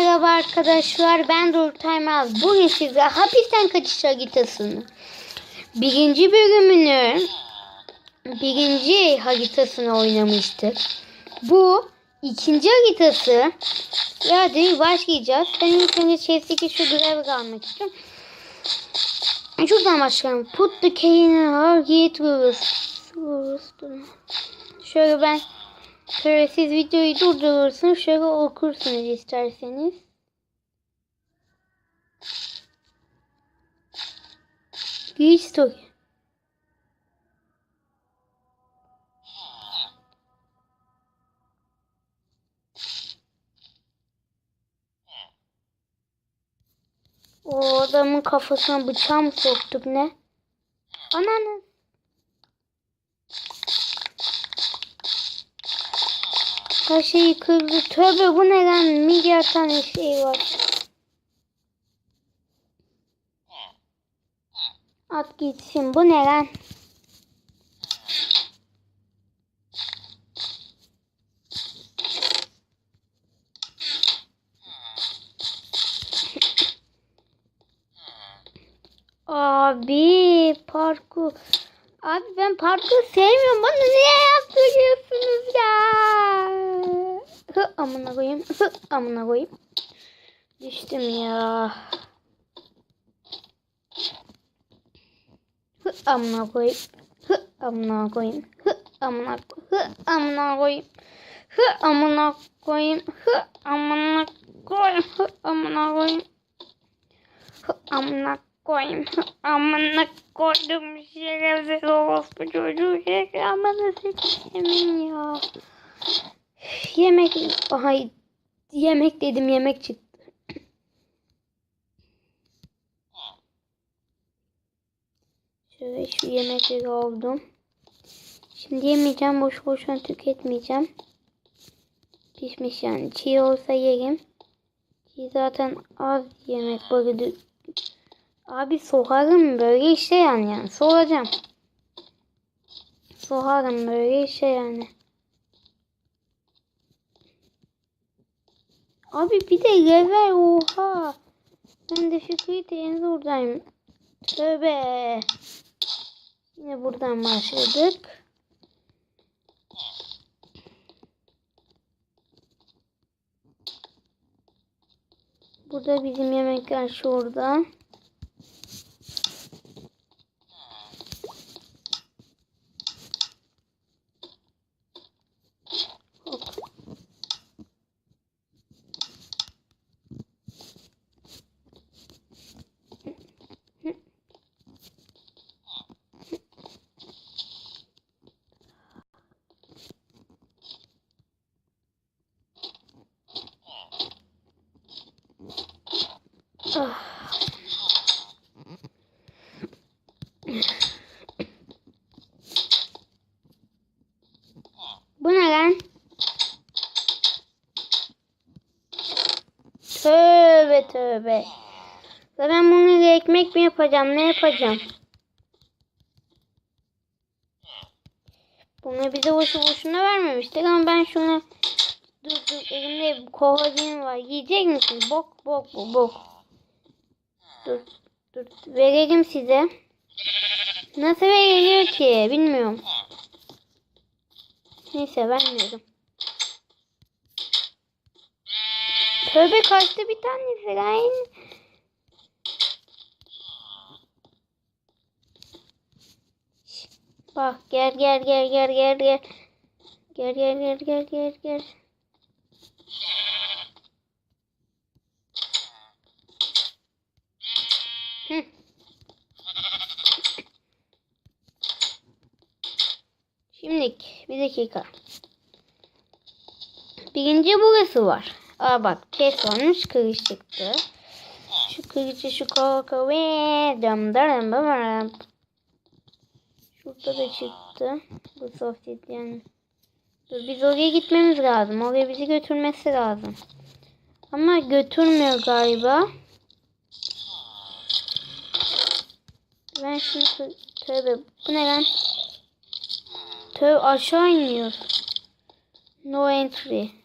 Merhaba arkadaşlar ben Dur Taymaz. Bugün size hapisten kaçış haritasını birinci bölümünü birinci haritasını oynamıştık. Bu ikinci haritası. Hadi başlayacağız. Ben ilk önce chest'teki şu görevi almak istiyorum. Şuradan başlayalım. Put the key in our gate Şöyle ben Şöyle siz videoyu durdurursunuz. Şöyle okursunuz isterseniz. Giriş story. O adamın kafasına bıçağı mı soktuk ne? Ananı. Her şeyi kırdı. Tövbe bu ne lan? Milyar tane şey var. At gitsin. Bu ne lan? Abi parkur. Abi ben parkur sevmiyorum. Bana niye yaptırıyorsunuz ya? Hı amına koyayım. Hı amına koyayım. Düştüm ya. Hı amına koyayım. Hı amına koyayım. Hı amına hı amına koyayım. Hı amına koyayım. Hı amına koyayım. Hı amına koyayım. Hı amına koyayım. Amına koydum şerefsiz orospu çocuğu. Şerefsiz amına sikeyim ya. Yemek. Aha yemek dedim yemek çıktı. Şöyle şu yemekleri aldım. Şimdi yemeyeceğim. Boş boşuna tüketmeyeceğim. Pişmiş yani. Çiğ olsa yerim. Çiğ zaten az yemek böyle Abi soğarım böyle işte yani yani soğacağım. Soğarım böyle işte yani. Abi bir de level oha. Ben de Fikri en zordayım. Tövbe. Yine buradan başladık. Burada bizim yemekler şurada. Bu ne lan? Tövbe. Ben bunu ekmek mi yapacağım? Ne yapacağım? Bunu bize boşu boşuna vermemiştik ama ben şunu dur dur elimde kovacığım var. Yiyecek misin? Bok bok bu bok. Dur dur verelim size. Nasıl veriliyor ki? Bilmiyorum. Neyse vermiyorum. Tövbe kaçtı bir tanesi lan. Bak gel gel gel gel gel gel. Gel gel gel gel gel gel. Hı. Şimdilik bir dakika. Birinci burası var. Aa bak kes olmuş kırış çıktı. Şu kırıcı şu kaka ve dam dam dam Şurada da çıktı. Bu sohbet yani. Dur, biz oraya gitmemiz lazım. Oraya bizi götürmesi lazım. Ama götürmüyor galiba. Ben şimdi tövbe bu ne lan? Tövbe aşağı iniyor. No entry.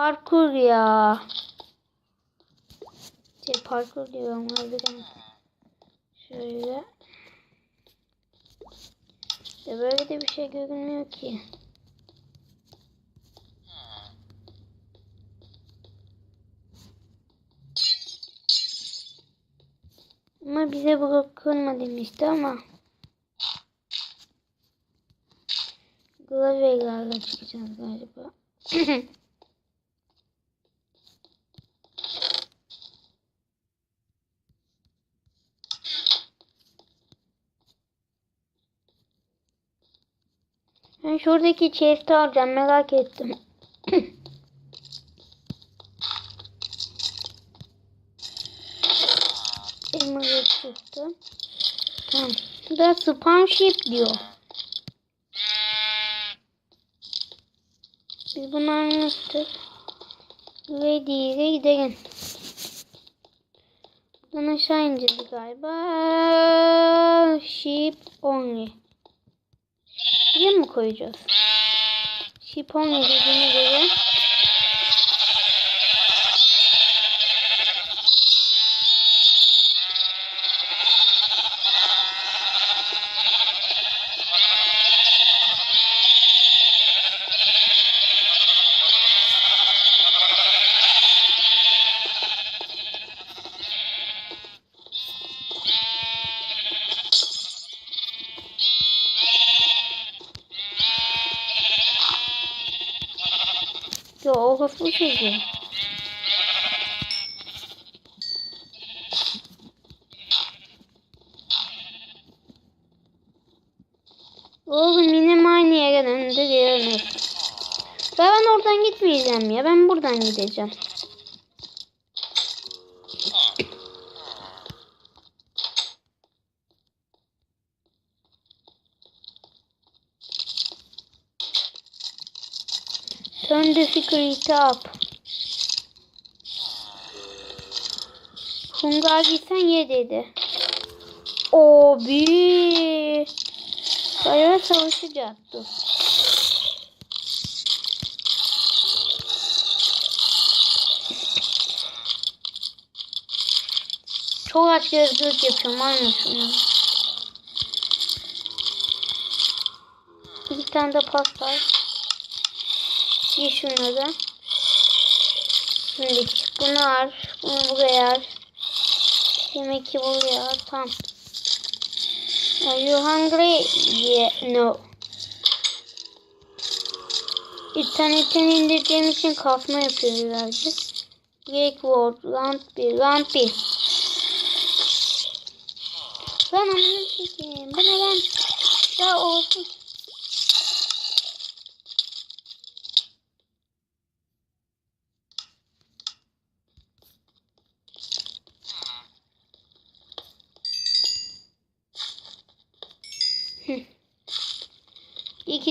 Parkur ya. Şey parkur diyorum harbiden. Şöyle. Ya böyle de bir şey görünmüyor ki. Ama bize bırakılma demişti ama. Klavyelerle çıkacağız galiba. Ben şuradaki chest'i alacağım merak ettim. Elma çıktı. Tamam. Burada spam ship diyor. Biz bunu anlattık. Ready'ye gidelim. Buradan aşağı ineceğiz galiba. Ship only. Buraya mı koyacağız? Ship only dediğine göre. Yo o hızlı çözüyor. Oğlum yine aynı yere döndü diyorum. Ya ben oradan gitmeyeceğim ya. Ben buradan gideceğim. Turn the security up. Hungar gitsen ye dedi. Abi. Bayağı savaşacak dur. Çok aç gözlük yapıyorum anlıyorsun. Bir tane de pas Giy şunları. Şimdi bunu al. Bunu buraya al. Demek ki buraya al. Tamam. Are you hungry? Yeah, no. İnternetten indirdiğim için kasma yapıyor birazcık. Geek World, Round 1, Round 1. Lan amına sikeyim. Bu ne lan? Ya olsun.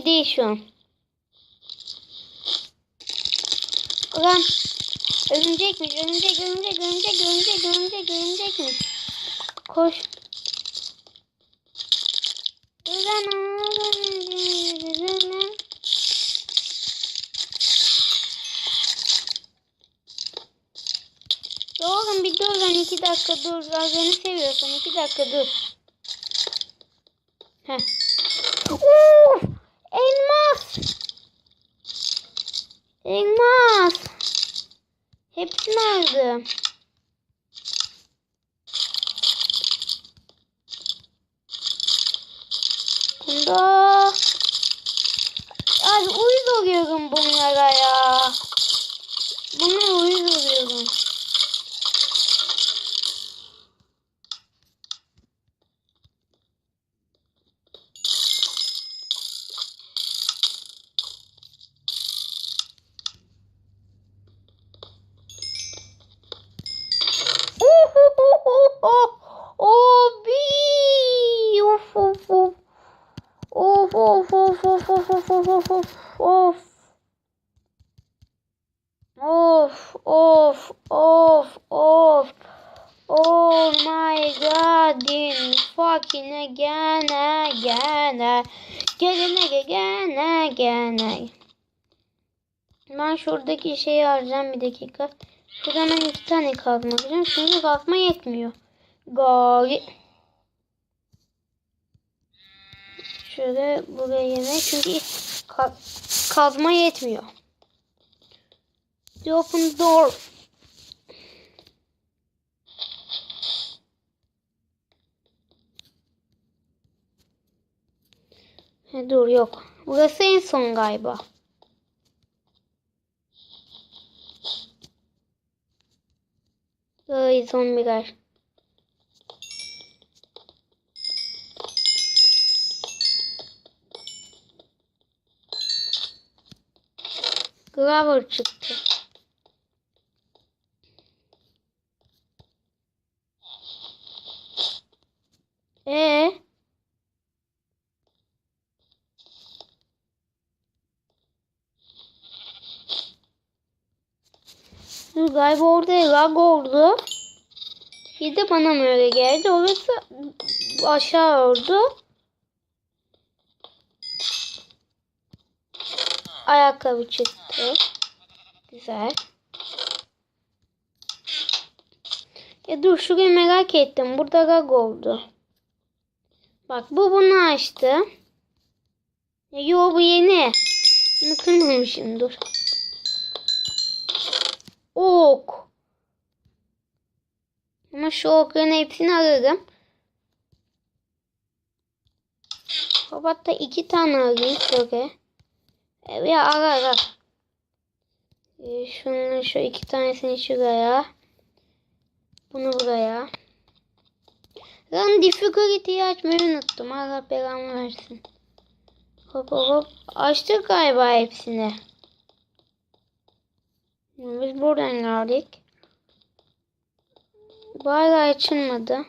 Değil şu an. Ulan örümcekmiş, örümcek, örümcek, örümcek, örümcek, örümcek, örümcekmiş. Koş. Ulan Oğlum bir dur lan iki dakika dur. Az beni seviyorsan iki dakika dur. Heh. Uf! Elmas! Elmas! Hepsini aldım. Bunda... Ay uyuz oluyorum bunlara ya. Buna uyuz oluyorum. Abi! Of of of. Of of of of of of of of of of. Of. Oh my god, in fucking again, again, again, again, again. Ben şuradaki şeyi arayacağım bir dakika. Şuradan ben iki tane kazma alacağım. Çünkü kazma yetmiyor. Gari. Şöyle buraya yemek. Çünkü ka- kazma yetmiyor. The open door. He, dur yok. Burası en son galiba. Ay zombiler. Glover çıktı. Ee? Galiba orada lag oldu. Bir de bana mı öyle geldi? Orası aşağı oldu. Ayakkabı çıktı. Güzel. Ya dur şurayı merak ettim. Burada lag oldu. Bak bu bunu açtı. Ya, yo bu yeni. Bunu kırmamışım dur. Ok. Ama şu okların hepsini alırım. Hatta iki tane alayım şöyle. Evet al al al. Ee, şunun şu iki tanesini şuraya. Bunu buraya. Ben difficulty'yi açmayı unuttum. Allah belamı versin. Hop hop hop. Açtık galiba hepsini. Biz buradan geldik. Bu açılmadı.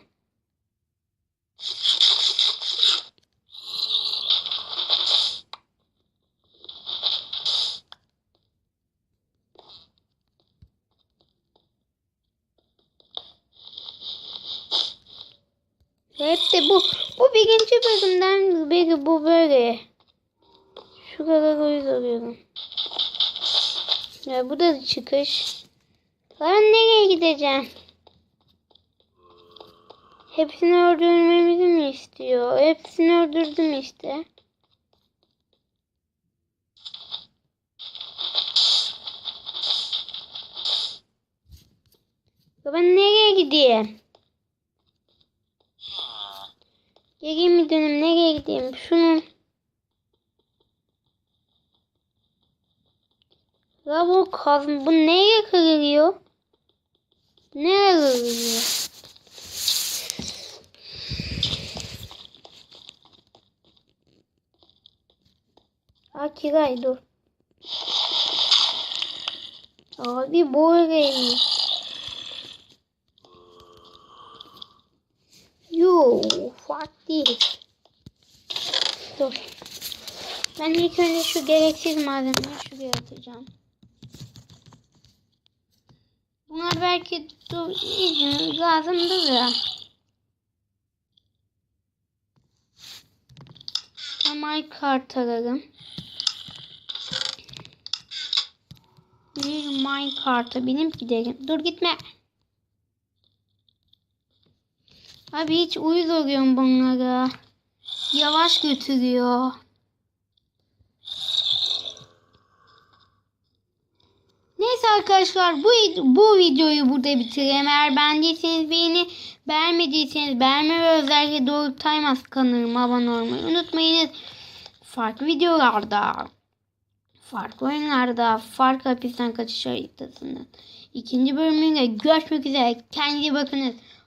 De bu bu birinci bölümden beri bu böyle. Şu kadar uyuz oluyorum. Ya bu da çıkış. Ben nereye gideceğim? Hepsini öldürmemizi mi istiyor? Hepsini öldürdüm işte. Ben nereye gideyim? Geri mi dönüm? Nereye gideyim? Şunun. Ya bu kazma. Bu neye kırılıyor? Nereye kırılıyor? Akiray dur. Abi böyleymiş. Yo, fuck this. Dur. Ben ilk önce şu gereksiz malzemeyi şuraya atacağım. Bunlar belki lazımdır ya. Tamam kart alalım. Bir minecart'a binip gidelim. Dur gitme. Abi hiç uyuz oluyorum bunlara. Yavaş götürüyor. Neyse arkadaşlar bu bu videoyu burada bitireyim. Eğer beğendiyseniz beğeni, beğenmediyseniz beğenme ve özellikle Doğru Timas kanalıma abone olmayı unutmayınız. Farklı videolarda, farklı oyunlarda, farklı hapisten kaçış haritasının ikinci bölümünde görüşmek üzere. Kendinize bakınız.